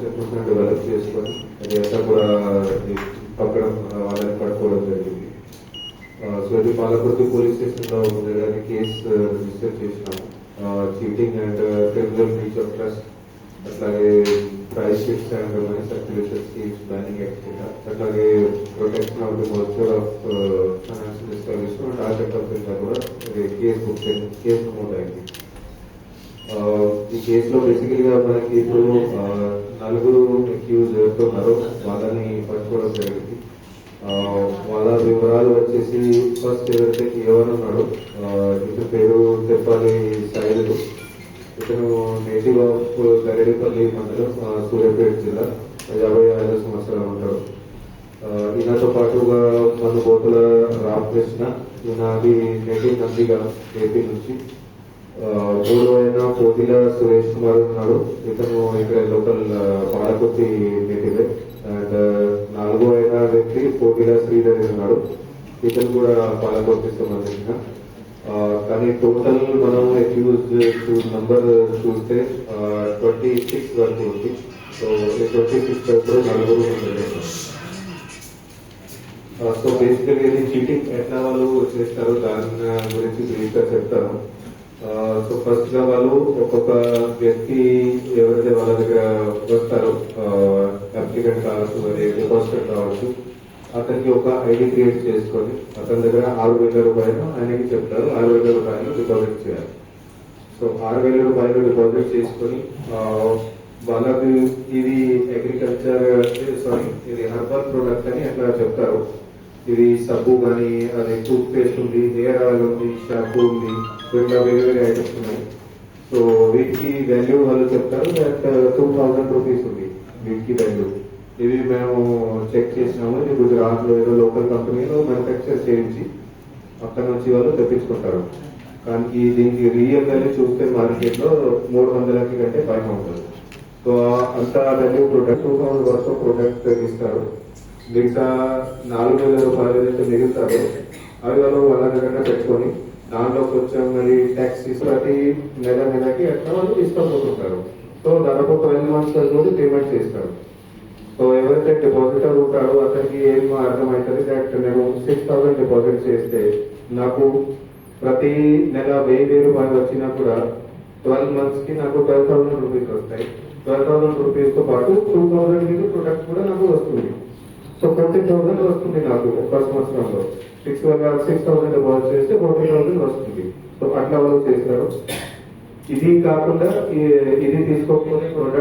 Finance equipment develop చేసుకొని అది అంతా కూడా ఇది పక్కడం ఆ, వాళ్ళని పట్టుకోవడం జరిగింది సో ఇది పాలకుర్తి పోలీస్ స్టేషన్లో ఉంది కానీ కేసు రిజిస్టర్ చేసినాము cheating and criminal breach of trust అట్లాగే price shifts and money circulation schemes banning etcetera అట్లాగే protection of the master of financial establishment and ఆ చట్టం కింద కూడా ఇది కేసు బుక్ చేసి- కేసు నమోదు అయింది ఆ, ఈ కేసులో బేసికల్గా మనకి ఇప్పుడు నలుగురు అక్యూజ్ ఎవరితో వాళ్ళని పట్టుకోవడం జరిగింది. వాళ్ళ వివరాలు వచ్చేసి ఫస్ట్ ఎవరైతే ఎవరు ఉన్నాడో ఇతని పేరు చెప్పాలి శైలు ఇతను నేటివ్ ఆఫ్ గరేడిపల్లి మండలం సూర్యాపేట జిల్లా యాభై ఐదు సంవత్సరాలు ఉంటాడు. ఈయనతో పాటుగా మన బోటుల రామకృష్ణ ఈయనది నేటివ్ నందిగా ఏపీ నుంచి. ఆ, మూడో అయిన పోతిల సురేష్ కుమార్ ఉన్నాడు. ఇతను ఇక్కడ లోకల్ పాలకొత్తి నేటివే అండ్ నాలుగో అయిన వ్యక్తి పోతిల శ్రీధర్ ఉన్నాడు. ఇతను కూడా పాలకొత్తికి సంబంధించిన. కానీ టోటల్ మనం అక్యూజ్ నంబర్ చూస్తే ట్వంటీ సిక్స్ వరకు ఉంది. సో ఈ ట్వంటీ సిక్స్ వరకు నలుగురు సో బేసికలీ ఇది చీటింగ్ ఎట్లా వాళ్ళు చేస్తారు దాని గురించి బ్రీఫ్గా చెప్తాను. సో ఫస్ట్గా వాళ్ళు ఒక్కొక్క వ్యక్తి ఎవరైతే వాళ్ళ దగ్గర వస్తారో అప్లికెంట్ కావచ్చు మరి డిపాజిటర్ కావచ్చు అతనికి ఒక ఐడి క్రియేట్ చేసుకొని అతని దగ్గర ఆరు వేల రూపాయలు ఆయనకి చెప్తారు. ఆరు వేల రూపాయలు డిపాజిట్ చేయాలి. సో ఆరు వేల రూపాయలు డిపాజిట్ చేసుకొని వాళ్ళకి ఇది అగ్రికల్చర్ సారీ ఇది హర్బల్ ప్రోడక్ట్ అని అట్లా చెప్తారు. ఇది సబ్బు కానీ అది టూత్ పేస్ట్ ఉంది హెయిర్ ఆయిల్ ఉంది షాంపూ ఉంది సో ఇట్లా వేరే వేరే ఐటమ్స్ ఉన్నాయి సో వీటికి వాల్యూ వాళ్ళు చెప్తారు దట్ టూ థౌజండ్ రూపీస్ ఉంది వీటికి వాల్యూ ఇవి మేము చెక్ చేసినాము ఇది గుజరాత్లో ఏదో లోకల్ కంపెనీలో మ్యానుఫ్యాక్చర్ చేయించి అక్కడ నుంచి వాళ్ళు తెప్పించుకుంటారు. కానీ దీనికి రియల్ వాల్యూ చూస్తే మార్కెట్లో మూడు వందలకి కంటే పైన ఉంటుంది. సో అంత వాల్యూ ప్రొడక్ట్ టూ థౌసండ్ వరకు ప్రొడక్ట్ ఇస్తారు. మిగతా నాలుగు వేల రూపాయలు ఏదైతే మిగులుతారో అవి వాళ్ళు వాళ్ళ దగ్గర పెట్టుకొని దాంట్లో కొంచెం మరి ట్యాక్స్ ప్రతి నెల నెలకి అట్లా వాళ్ళు తీసుకోపోతుంటారు. సో దాదాపు ట్వెల్వ్ మంత్స్ వరకు పేమెంట్ చేస్తారు. సో ఎవరైతే డిపాజిటర్ ఉంటాడో అతనికి ఏం అర్థమవుతుంది దట్ నేను సిక్స్ థౌసండ్ డిపాజిట్ చేస్తే నాకు ప్రతి నెల వెయ్యి వెయ్యి రూపాయలు వచ్చినా కూడా ట్వెల్వ్ మంత్స్కి నాకు ట్వెల్వ్ థౌసండ్ రూపీస్ వస్తాయి. ట్వెల్వ్ థౌసండ్ రూపీస్తో పాటు టూ థౌసండ్ మీద ప్రొడక్ట్ కూడా నాకు వస్తుంది. ఫోర్టీన్ థౌసండ్ వస్తుంది నాకు ఒక సంవత్సరంలో సిక్స్ సిక్స్ థౌసండ్ డిపాజిట్ చేస్తే ఫోర్టీన్ థౌసండ్ వస్తుంది. సో అట్లా వాళ్ళు చేస్తారు ఇది కాకుండా ఇది తీసుకోకపోతే ప్రొడక్ట్